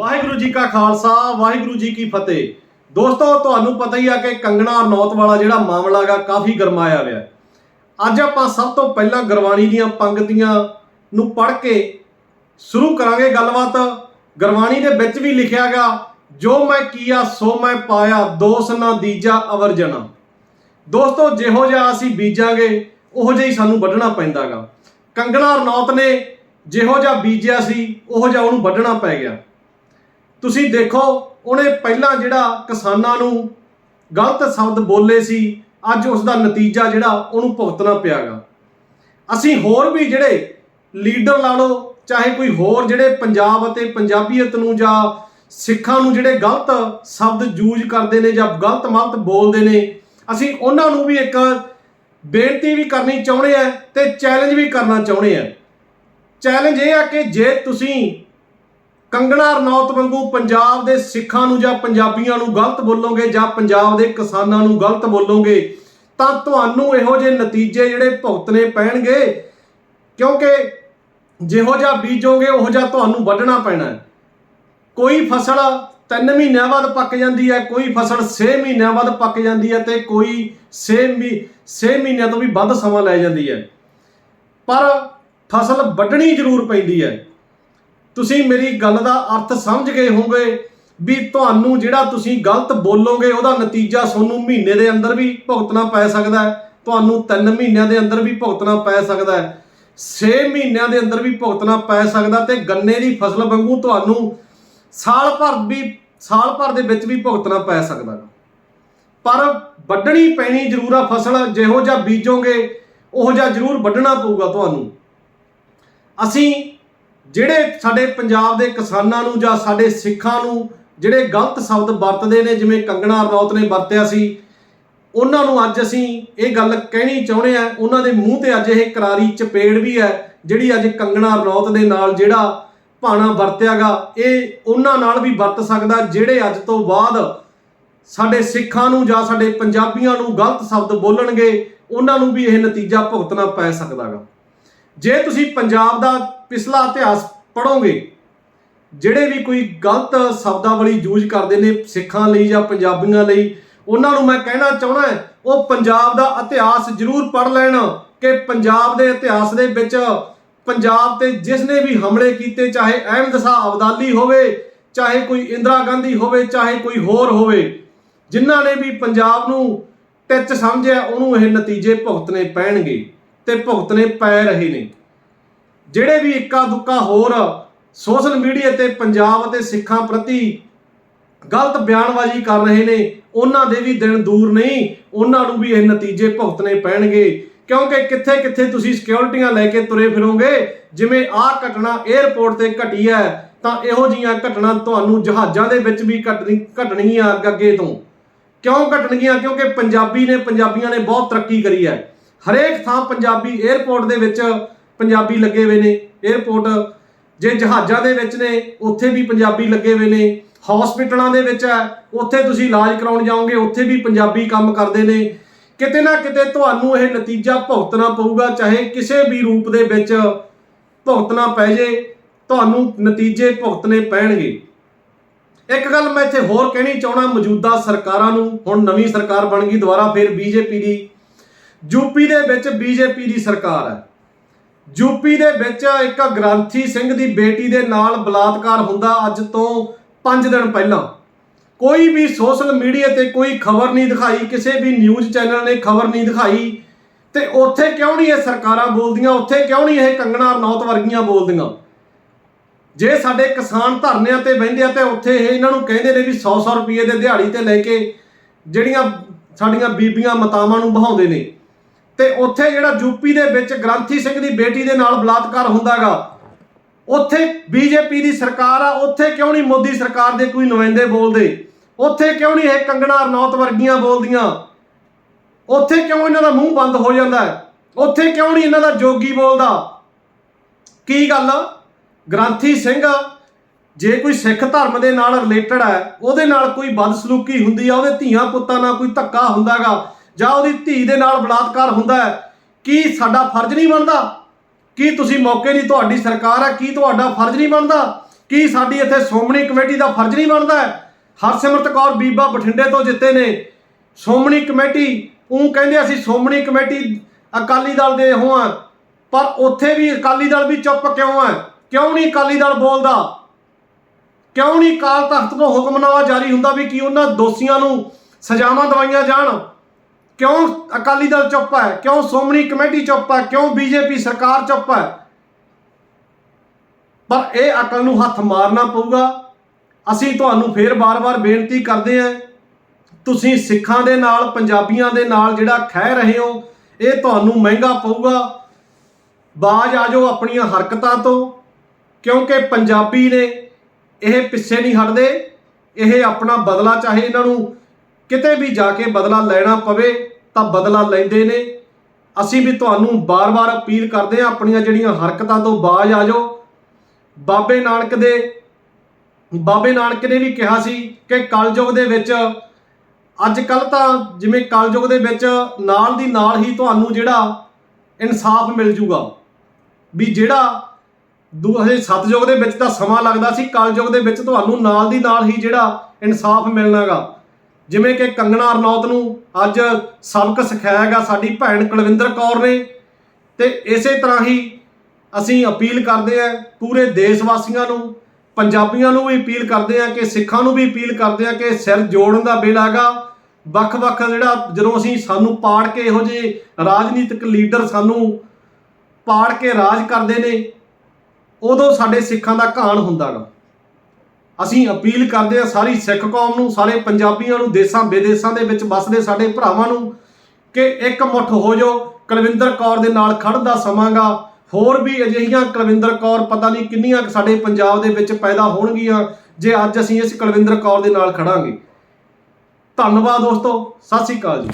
ਵਾਹਿਗੁਰੂ ਜੀ ਕਾ ਖਾਲਸਾ, ਵਾਹਿਗੁਰੂ ਜੀ ਕੀ ਫਤਿਹ। ਦੋਸਤੋ, ਤੁਹਾਨੂੰ ਪਤਾ ਹੀ ਆ ਕਿ ਕੰਗਣਾ ਰਣੌਤ ਵਾਲਾ ਜਿਹੜਾ ਮਾਮਲਾ ਗਾ ਕਾਫੀ ਗਰਮਾਇਆ ਹੋਇਆ ਅੱਜ ਆਪਾਂ ਸਭ ਤੋਂ ਪਹਿਲਾਂ ਗੁਰਬਾਣੀ ਦੀਆਂ ਪੰਕਤੀਆਂ ਨੂੰ ਪੜ੍ਹ ਕੇ ਸ਼ੁਰੂ ਕਰਾਂਗੇ ਗੱਲਬਾਤ। ਗੁਰਬਾਣੀ ਦੇ ਵਿੱਚ ਵੀ ਲਿਖਿਆ ਗਾ ਜੋ ਮੈਂ ਕੀਆ, ਸੋ ਮੈਂ ਪਾਇਆ, ਦੋਸ ਨਾ ਦੀਜਾ ਅਵਰ ਜਨਮ ਦੋਸਤੋ, ਜਿਹੋ ਜਿਹਾ ਅਸੀਂ ਬੀਜਾਂਗੇ, ਉਹੋ ਜਿਹਾ ਹੀ ਸਾਨੂੰ ਵੱਢਣਾ ਪੈਂਦਾਗਾ ਕੰਗਣਾ ਰਣੌਤ ਨੇ ਜਿਹੋ ਜਿਹਾ ਬੀਜਿਆ ਸੀ, ਉਹੋ ਜਿਹਾ ਉਹਨੂੰ ਵੱਢਣਾ ਪੈ ਗਿਆ। ਤੁਸੀਂ ਦੇਖੋ, ਉਹਨੇ ਪਹਿਲਾਂ ਜਿਹੜਾ ਕਿਸਾਨਾਂ ਨੂੰ ਗਲਤ ਸ਼ਬਦ ਬੋਲੇ ਸੀ, ਅੱਜ ਉਸ ਦਾ ਨਤੀਜਾ ਜਿਹੜਾ ਉਹਨੂੰ ਭੁਗਤਣਾ ਪਿਆਗਾ। ਅਸੀਂ ਹੋਰ ਵੀ ਜਿਹੜੇ ਲੀਡਰ ਲਾ ਲਓ, ਚਾਹੇ ਕੋਈ ਹੋਰ ਜਿਹੜੇ ਪੰਜਾਬ ਅਤੇ ਪੰਜਾਬੀਅਤ ਨੂੰ ਜਾਂ ਸਿੱਖਾਂ ਨੂੰ ਜਿਹੜੇ ਗਲਤ ਸ਼ਬਦ ਯੂਜ਼ ਕਰਦੇ ਨੇ ਜਾਂ ਗਲਤ ਮਲਤ ਬੋਲਦੇ ਨੇ, ਅਸੀਂ ਉਹਨਾਂ ਨੂੰ ਵੀ ਇੱਕ ਬੇਨਤੀ ਵੀ ਕਰਨੀ ਚਾਹੁੰਦੇ ਆ ਤੇ ਚੈਲੰਜ ਵੀ ਕਰਨਾ ਚਾਹੁੰਦੇ ਆ। ਚੈਲੰਜ ਇਹ ਆ ਕਿ ਜੇ ਤੁਸੀਂ ਕੰਗਣਾ ਰਣੌਤ ਵਾਂਗੂ ਪੰਜਾਬ ਦੇ ਸਿੱਖਾਂ ਨੂੰ ਜਾਂ ਪੰਜਾਬੀਆਂ ਨੂੰ ਗਲਤ ਬੋਲੋਗੇ ਜਾਂ ਪੰਜਾਬ ਦੇ ਕਿਸਾਨਾਂ ਨੂੰ ਗਲਤ ਬੋਲੋਗੇ, ਤਾਂ ਤੁਹਾਨੂੰ ਇਹੋ ਜਿਹੇ ਨਤੀਜੇ ਜਿਹੜੇ ਭੁਗਤਣੇ ਪੈਣਗੇ, ਕਿਉਂਕਿ ਜਿਹੋ ਜਿਹਾ ਬੀਜੋਗੇ, ਉਹੋ ਜਿਹਾ ਤੁਹਾਨੂੰ ਵੱਢਣਾ ਪੈਣਾ ਕੋਈ ਫਸਲ 3 ਮਹੀਨਿਆਂ ਬਾਅਦ ਪੱਕ ਜਾਂਦੀ ਹੈ, ਕੋਈ ਫਸਲ 6 ਮਹੀਨਿਆਂ ਬਾਅਦ ਪੱਕ ਜਾਂਦੀ ਹੈ ਤੇ ਕੋਈ 6 ਵੀ 6 ਮਹੀਨਿਆਂ ਤੋਂ ਵੀ ਵੱਧ ਸਮਾਂ ਲੈ ਜਾਂਦੀ ਹੈ। ਪਰ ਫਸਲ ਵੱਢਣੀ ਜ਼ਰੂਰ ਪੈਂਦੀ ਹੈ। ਤੁਸੀਂ ਮੇਰੀ ਗੱਲ ਦਾ ਅਰਥ ਸਮਝ ਗਏ ਹੋਵੋਗੇ ਵੀ ਤੁਹਾਨੂੰ ਜਿਹੜਾ ਤੁਸੀਂ ਗਲਤ ਬੋਲੋਗੇ, ਉਹਦਾ ਨਤੀਜਾ ਤੁਹਾਨੂੰ ਮਹੀਨੇ ਦੇ ਅੰਦਰ ਵੀ ਭੁਗਤਣਾ ਪੈ ਸਕਦਾ ਹੈ। ਤੁਹਾਨੂੰ 3 ਮਹੀਨਿਆਂ ਦੇ ਅੰਦਰ ਵੀ ਭੁਗਤਣਾ ਪੈ ਸਕਦਾ ਹੈ। 6 ਮਹੀਨਿਆਂ ਦੇ ਅੰਦਰ ਵੀ ਭੁਗਤਣਾ ਪੈ ਸਕਦਾ ਤੇ ਗੰਨੇ ਦੀ ਫਸਲ ਵਾਂਗੂ ਤੁਹਾਨੂੰ ਸਾਲ ਭਰ ਵੀ, ਸਾਲ ਭਰ ਦੇ ਵਿੱਚ ਵੀ ਭੁਗਤਣਾ ਪੈ ਸਕਦਾ ਪਰ ਵੱਢਣੀ ਪੈਣੀ ਜ਼ਰੂਰ ਆ ਫਸਲ, ਜਿਹੋ ਜਿਹਾ ਬੀਜੋਗੇ, ਉਹੋ ਜਿਹਾ ਜ਼ਰੂਰ ਵੱਢਣਾ ਪਊਗਾ ਤੁਹਾਨੂੰ। ਅਸੀਂ ਜਿਹੜੇ ਸਾਡੇ ਪੰਜਾਬ ਦੇ ਕਿਸਾਨਾਂ ਨੂੰ ਜਾਂ ਸਾਡੇ ਸਿੱਖਾਂ ਨੂੰ ਜਿਹੜੇ ਗਲਤ ਸ਼ਬਦ ਵਰਤਦੇ ਨੇ, ਜਿਵੇਂ ਕੰਗਣਾ ਰਣੌਤ ਨੇ ਵਰਤਿਆ ਸੀ, ਉਹਨਾਂ ਨੂੰ ਅੱਜ ਅਸੀਂ ਇਹ ਗੱਲ ਕਹਿਣੀ ਚਾਹੁੰਦੇ ਆ ਉਹਨਾਂ ਦੇ ਮੂੰਹ ਤੇ ਅੱਜ ਇਹ ਕਰਾਰੀ ਚਪੇੜ ਵੀ ਹੈ, ਜਿਹੜੀ ਅੱਜ ਕੰਗਣਾ ਰਣੌਤ ਦੇ ਨਾਲ ਜਿਹੜਾ ਭਾਣਾ ਵਰਤਿਆਗਾ ਇਹ ਉਹਨਾਂ ਨਾਲ ਵੀ ਵਰਤ ਸਕਦਾ, ਜਿਹੜੇ ਅੱਜ ਤੋਂ ਬਾਅਦ ਸਾਡੇ ਸਿੱਖਾਂ ਨੂੰ ਜਾਂ ਸਾਡੇ ਪੰਜਾਬੀਆਂ ਨੂੰ ਗਲਤ ਸ਼ਬਦ ਬੋਲਣਗੇ, ਉਹਨਾਂ ਨੂੰ ਵੀ ਇਹ ਨਤੀਜਾ ਭੁਗਤਣਾ ਪੈ ਸਕਦਾਗਾ ਜੇ ਤੁਸੀਂ ਪੰਜਾਬ ਦਾ ਪਿਛਲਾ ਇਤਿਹਾਸ ਪੜੋਗੇ ਜਿਹੜੇ ਵੀ ਕੋਈ ਗਲਤ ਸ਼ਬਦਾਵਲੀ ਯੂਜ਼ ਕਰਦੇ ਨੇ ਸਿੱਖਾਂ ਲਈ ਜਾਂ ਪੰਜਾਬੀਆਂ ਲਈ, ਉਹਨਾਂ ਨੂੰ ਮੈਂ ਕਹਿਣਾ ਚਾਹਣਾ ਉਹ ਪੰਜਾਬ ਦਾ ਇਤਿਹਾਸ ਜ਼ਰੂਰ ਪੜ੍ਹ ਲੈਣ ਕਿ ਪੰਜਾਬ ਦੇ ਇਤਿਹਾਸ ਦੇ ਵਿੱਚ ਪੰਜਾਬ ਤੇ ਜਿਸ ਨੇ ਵੀ ਹਮਲੇ ਕੀਤੇ, ਚਾਹੇ ਅਹਿਮਦ ਸ਼ਾਹ ਅਬਦਾਲੀ ਹੋਵੇ, ਚਾਹੇ ਕੋਈ ਇੰਦਰਾ ਗਾਂਧੀ ਹੋਵੇ, ਚਾਹੇ ਕੋਈ ਹੋਰ ਹੋਵੇ, ਜਿਨ੍ਹਾਂ ਨੇ ਵੀ ਪੰਜਾਬ ਨੂੰ ਟਿੱਚ ਸਮਝਿਆ, ਉਹਨੂੰ ਇਹ ਨਤੀਜੇ ਭੁਗਤਣੇ ਪੈਣਗੇ ਤੇ ਭੁਗਤਣੇ ਪੈ ਰਹੇ ਨੇ। ਜਿਹੜੇ ਵੀ ਇੱਕਾ ਦੁੱਕਾ ਹੋਰ ਸੋਸ਼ਲ ਮੀਡੀਆ ਤੇ ਪੰਜਾਬ ਅਤੇ ਸਿੱਖਾਂ ਪ੍ਰਤੀ ਗਲਤ ਬਿਆਨਬਾਜ਼ੀ ਕਰ ਰਹੇ ਨੇ, ਉਹਨਾਂ ਦੇ ਵੀ ਦਿਨ ਦੂਰ ਨਹੀਂ, ਉਹਨਾਂ ਨੂੰ ਵੀ ਇਹ ਨਤੀਜੇ ਭੁਗਤਣੇ ਪੈਣਗੇ। ਕਿਉਂਕਿ ਕਿੱਥੇ ਕਿੱਥੇ ਤੁਸੀਂ ਸਿਕਿਉਰਿਟੀਆਂ ਲੈ ਕੇ ਤੁਰੇ ਫਿਰੋਗੇ, ਜਿਵੇਂ ਆਹ ਘਟਨਾ 에ਅਰਪੋਰਟ ਤੇ ਘਟੀ ਹੈ, ਤਾਂ ਇਹੋ ਜੀਆਂ ਘਟਨਾ ਤੁਹਾਨੂੰ ਜਹਾਜ਼ਾਂ ਦੇ ਵਿੱਚ ਵੀ ਘਟਣੀ, ਘਟਣਗੀਆਂ ਅੱਗੇ ਅੱਗੇ ਤੋਂ। ਕਿਉਂ ਘਟਣਗੀਆਂ? ਕਿਉਂਕਿ ਪੰਜਾਬੀ ਨੇ, ਪੰਜਾਬੀਆਂ ਨੇ ਬਹੁਤ ਤਰੱਕੀ ਕਰੀ ਹੈ। ਹਰੇਕ ਥਾਂ ਪੰਜਾਬੀ 에ਅਰਪੋਰਟ ਦੇ ਵਿੱਚ ਪੰਜਾਬੀ ਲੱਗੇ ਹੋਏ ਨੇ 에ਅਰਪੋਰਟ ਜੇ ਜਹਾਜ਼ਾਂ ਦੇ ਵਿੱਚ ਨੇ, ਉੱਥੇ ਵੀ ਪੰਜਾਬੀ ਲੱਗੇ ਹੋਏ ਨੇ ਹਸਪੀਟਲਾਂ ਦੇ ਵਿੱਚ ਹੈ, ਉੱਥੇ ਤੁਸੀਂ ਇਲਾਜ ਕਰਾਉਣ ਜਾਓਗੇ, ਉੱਥੇ ਵੀ ਪੰਜਾਬੀ ਕੰਮ ਕਰਦੇ ਨੇ। ਕਿਤੇ ਨਾ ਕਿਤੇ ਤੁਹਾਨੂੰ ਇਹ ਨਤੀਜਾ ਭੁਗਤਣਾ ਪਊਗਾ, ਚਾਹੇ ਕਿਸੇ ਵੀ ਰੂਪ ਦੇ ਵਿੱਚ ਭੁਗਤਣਾ ਪੈ ਜੇ, ਤੁਹਾਨੂੰ ਨਤੀਜੇ ਭੁਗਤਣੇ ਪੈਣਗੇ। ਇੱਕ ਗੱਲ ਮੈਂ ਇੱਥੇ ਹੋਰ ਕਹਿਣੀ ਚਾਹਣਾ ਮੌਜੂਦਾ ਸਰਕਾਰਾਂ ਨੂੰ, ਹੁਣ ਨਵੀਂ ਸਰਕਾਰ ਬਣ ਗਈ, ਦੁਬਾਰਾ ਫਿਰ ਬੀਜੇਪੀ ਦੀ। ਯੂਪੀ ਦੇ ਵਿੱਚ ਬੀਜੇਪੀ ਦੀ ਸਰਕਾਰ ਹੈ। ਯੂਪੀ ਦੇ ਵਿੱਚ ਇੱਕ ਗ੍ਰੰਥੀ ਸਿੰਘ ਦੀ ਬੇਟੀ ਦੇ ਨਾਲ ਬਲਾਤਕਾਰ ਹੁੰਦਾ ਅੱਜ ਤੋਂ 5 ਦਿਨ ਪਹਿਲਾਂ। ਕੋਈ ਵੀ ਸੋਸ਼ਲ ਮੀਡੀਆ ਤੇ ਕੋਈ ਖਬਰ ਨਹੀਂ ਦਿਖਾਈ, ਕਿਸੇ ਵੀ ਨਿਊਜ਼ ਚੈਨਲ ਨੇ ਖਬਰ ਨਹੀਂ ਦਿਖਾਈ, ਤੇ ਉੱਥੇ ਕਿਉਂ ਨਹੀਂ ਇਹ ਸਰਕਾਰਾਂ ਬੋਲਦੀਆਂ, ਉੱਥੇ ਕਿਉਂ ਨਹੀਂ ਇਹ ਕੰਗਣਾ ਨੌਤ ਵਰਗੀਆਂ ਬੋਲਦੀਆਂ? ਜੇ ਸਾਡੇ ਕਿਸਾਨ ਧਰਨਿਆਂ ਤੇ ਬਹਿੰਦੇ ਆ ਤੇ ਉੱਥੇ ਇਹ ਇਹਨਾਂ ਨੂੰ ਕਹਿੰਦੇ ਨੇ ਵੀ 100-100 ਰੁਪਏ ਦੇ ਦਿਹਾੜੀ ਤੇ ਲੈ ਕੇ ਜਿਹੜੀਆਂ ਸਾਡੀਆਂ ਬੀਬੀਆਂ ਮਤਾਵਾਂ ਨੂੰ ਬਹਾਉਂਦੇ ਨੇ। ਤੇ ਉੱਥੇ ਜਿਹੜਾ ਯੂਪੀ ਦੇ ਵਿੱਚ ਗ੍ਰੰਥੀ ਸਿੰਘ ਦੀ ਬੇਟੀ ਦੇ ਨਾਲ ਬਲਾਤਕਾਰ ਹੁੰਦਾਗਾ, ਉੱਥੇ ਬੀਜੇਪੀ ਦੀ ਸਰਕਾਰ ਆ, ਉੱਥੇ ਕਿਉਂ ਨਹੀਂ ਮੋਦੀ ਸਰਕਾਰ ਦੇ ਕੋਈ ਨੁਮਾਇੰਦੇ ਬੋਲਦੇ? ਉੱਥੇ ਕਿਉਂ ਨਹੀਂ ਇਹ ਕੰਗਣਾ ਰਣੌਤ ਵਰਗੀਆਂ ਬੋਲਦੀਆਂ? ਉੱਥੇ ਕਿਉਂ ਇਹਨਾਂ ਦਾ ਮੂੰਹ ਬੰਦ ਹੋ ਜਾਂਦਾ? ਹੈ ਉੱਥੇ ਕਿਉਂ ਨਹੀਂ ਇਹਨਾਂ ਦਾ ਜੋਗੀ ਬੋਲਦਾ? ਕੀ ਗੱਲ ਗ੍ਰੰਥੀ ਸਿੰਘ ਜੇ ਕੋਈ ਸਿੱਖ ਧਰਮ ਦੇ ਨਾਲ ਰਿਲੇਟਡ ਹੈ ਉਹਦੇ ਨਾਲ ਕੋਈ ਬਦਸਲੂਕੀ ਹੁੰਦੀ ਆ, ਉਹਦੇ ਧੀਆਂ ਪੁੱਤਾਂ ਨਾਲ ਕੋਈ ਧੱਕਾ ਹੁੰਦਾਗਾ ਜਾਂ ਉਹਦੀ ਧੀ ਦੇ ਨਾਲ ਬਲਾਤਕਾਰ ਹੁੰਦਾ ਹੈ, ਕੀ ਸਾਡਾ ਫਰਜ਼ ਨਹੀਂ ਬਣਦਾ? ਕੀ ਤੁਸੀਂ ਮੌਕੇ ਦੀ ਤੁਹਾਡੀ ਸਰਕਾਰ ਹੈ, ਕੀ ਤੁਹਾਡਾ ਫਰਜ਼ ਨਹੀਂ ਬਣਦਾ? ਕੀ ਸਾਡੀ ਇੱਥੇ ਸ਼੍ਰੋਮਣੀ ਕਮੇਟੀ ਦਾ ਫਰਜ਼ ਨਹੀਂ ਬਣਦਾ ਹਰਸਿਮਰਤ ਕੌਰ ਬੀਬਾ ਬਠਿੰਡੇ ਤੋਂ ਜਿੱਤੇ ਨੇ। ਸ਼੍ਰੋਮਣੀ ਕਮੇਟੀ ਉਹ ਕਹਿੰਦੇ ਅਸੀਂ ਸ਼੍ਰੋਮਣੀ ਕਮੇਟੀ ਅਕਾਲੀ ਦਲ ਦੇ ਹੋ ਆ ਪਰ ਉੱਥੇ ਵੀ ਅਕਾਲੀ ਦਲ ਵੀ ਚੁੱਪ ਕਿਉਂ ਹੈ? ਕਿਉਂ ਨਹੀਂ ਅਕਾਲੀ ਦਲ ਬੋਲਦਾ? ਕਿਉਂ ਨਹੀਂ ਕਾਲ ਤਖਤ ਤੋਂ ਹੁਕਮਨਾਮਾ ਜਾਰੀ ਹੁੰਦਾ ਵੀ ਕਿ ਉਹਨਾਂ ਦੋਸ਼ੀਆਂ ਨੂੰ ਸਜ਼ਾਵਾਂ ਦਵਾਈਆਂ ਜਾਣ? ਕਿਉਂ ਅਕਾਲੀ ਦਲ ਚੁੱਪ ਹੈ? ਕਿਉਂ ਸ਼੍ਰੋਮਣੀ ਕਮੇਟੀ ਚੁੱਪ ਹੈ? ਕਿਉਂ ਬੀਜੇਪੀ ਸਰਕਾਰ ਚੁੱਪ ਹੈ? ਪਰ ਇਹ ਅਕਲ ਨੂੰ ਹੱਥ ਮਾਰਨਾ ਪਊਗਾ। ਅਸੀਂ ਤੁਹਾਨੂੰ ਫੇਰ ਬਾਰ-ਬਾਰ ਬੇਨਤੀ ਕਰਦੇ ਹਾਂ, ਤੁਸੀਂ ਸਿੱਖਾਂ ਦੇ ਨਾਲ, ਪੰਜਾਬੀਆਂ ਦੇ ਨਾਲ ਜਿਹੜਾ ਖਹਿ ਰਹੇ ਹੋ, ਇਹ ਤੁਹਾਨੂੰ ਮਹਿੰਗਾ ਪਊਗਾ। ਬਾਜ ਆ ਜਾਓ ਆਪਣੀਆਂ ਹਰਕਤਾਂ ਤੋਂ, ਕਿਉਂਕਿ ਪੰਜਾਬੀ ਨੇ ਇਹ ਪਿੱਛੇ ਨਹੀਂ ਹਟਦੇ, ਇਹ ਆਪਣਾ ਬਦਲਾ ਚਾਹੇ ਇਹਨਾਂ ਨੂੰ ਕਿਤੇ ਵੀ ਜਾ ਕੇ ਬਦਲਾ ਲੈਣਾ ਪਵੇ ਤਾਂ ਬਦਲਾ ਲੈਂਦੇ ਨੇ। ਅਸੀਂ ਵੀ ਤੁਹਾਨੂੰ ਬਾਰ-ਬਾਰ ਅਪੀਲ ਕਰਦੇ ਹਾਂ, ਆਪਣੀਆਂ ਜਿਹੜੀਆਂ ਹਰਕਤਾਂ ਤੋਂ ਬਾਜ ਆ ਜਾਓ। ਬਾਬੇ ਨਾਨਕ ਦੇ ਬਾਬੇ ਨਾਨਕ ਨੇ ਵੀ ਕਿਹਾ ਸੀ ਕਿ ਕਲਯੁਗ ਦੇ ਵਿੱਚ ਅੱਜ ਕੱਲ ਤਾਂ ਜਿਵੇਂ ਕਲਯੁਗ ਦੇ ਵਿੱਚ ਨਾਲ ਦੀ ਨਾਲ ਹੀ ਤੁਹਾਨੂੰ ਜਿਹੜਾ ਇਨਸਾਫ ਮਿਲ ਜੂਗਾ। ਵੀ ਜਿਹੜਾ ਦੂਹੇ ਸਤਜੁਗ ਦੇ ਵਿੱਚ ਤਾਂ ਸਮਾਂ ਲੱਗਦਾ ਸੀ, ਕਲਯੁਗ ਦੇ ਵਿੱਚ ਤੁਹਾਨੂੰ ਨਾਲ ਦੀ ਨਾਲ ਹੀ ਜਿਹੜਾ ਇਨਸਾਫ ਮਿਲਣਾਗਾ। ਜਿਵੇਂ ਕਿ ਕੰਗਣਾ ਰਣੌਤ ਨੂੰ ਅੱਜ ਸਬਕ ਸਿਖਾਇਆਗਾ ਸਾਡੀ ਭੈਣ ਕੁਲਵਿੰਦਰ ਕੌਰ ਨੇ। ਤੇ ਇਸੇ ਤਰ੍ਹਾਂ ਹੀ ਅਸੀਂ ਅਪੀਲ ਕਰਦੇ ਹਾਂ ਪੂਰੇ ਦੇਸ਼ ਵਾਸੀਆਂ ਨੂੰ, ਪੰਜਾਬੀਆਂ ਨੂੰ ਵੀ ਅਪੀਲ ਕਰਦੇ ਹਾਂ ਕਿ ਸਿੱਖਾਂ ਨੂੰ ਵੀ ਅਪੀਲ ਕਰਦੇ ਹਾਂ ਕਿ ਸਿਰ ਜੋੜਨ ਦਾ ਵੇਲਾ ਹੈਗਾ। ਵੱਖ-ਵੱਖ ਜਿਹੜਾ ਜਦੋਂ ਅਸੀਂ ਸਾਨੂੰ ਪਾੜ ਕੇ ਇਹੋ ਜਿਹੇ ਰਾਜਨੀਤਿਕ ਲੀਡਰ ਸਾਨੂੰ ਪਾੜ ਕੇ ਰਾਜ ਕਰਦੇ ਨੇ, ਉਦੋਂ ਸਾਡੇ ਸਿੱਖਾਂ ਦਾ ਘਾਣ ਹੁੰਦਾਗਾ ਅਸੀਂ ਅਪੀਲ ਕਰਦੇ ਹਾਂ ਸਾਰੀ ਸਿੱਖ ਕੌਮ ਨੂੰ, ਸਾਰੇ ਪੰਜਾਬੀਆਂ ਨੂੰ, ਦੇਸਾਂ ਵਿਦੇਸਾਂ ਦੇ ਵਿੱਚ ਵੱਸਦੇ ਸਾਡੇ ਭਰਾਵਾਂ ਨੂੰ, ਕਿ ਇੱਕ ਮੁੱਠ ਹੋ ਜਾਓ। ਕੁਲਵਿੰਦਰ ਕੌਰ ਦੇ ਨਾਲ ਖੜਨ ਸਮਾਂਗਾ। ਹੋਰ ਵੀ ਅਜਿਹੀਆਂ ਕੁਲਵਿੰਦਰ ਕੌਰ, ਪਤਾ ਨਹੀਂ ਕਿੰਨੀਆਂ ਸਾਡੇ ਪੰਜਾਬ ਦੇ ਵਿੱਚ ਪੈਦਾ ਹੋਣਗੀਆਂ, ਜੇ ਅੱਜ ਅਸੀਂ ਇਸ ਕੁਲਵਿੰਦਰ ਕੌਰ ਦੇ ਨਾਲ ਖੜਾਂਗੇ ਧੰਨਵਾਦ ਦੋਸਤੋ, ਸਤਿ ਸ੍ਰੀ ਅਕਾਲ ਜੀ।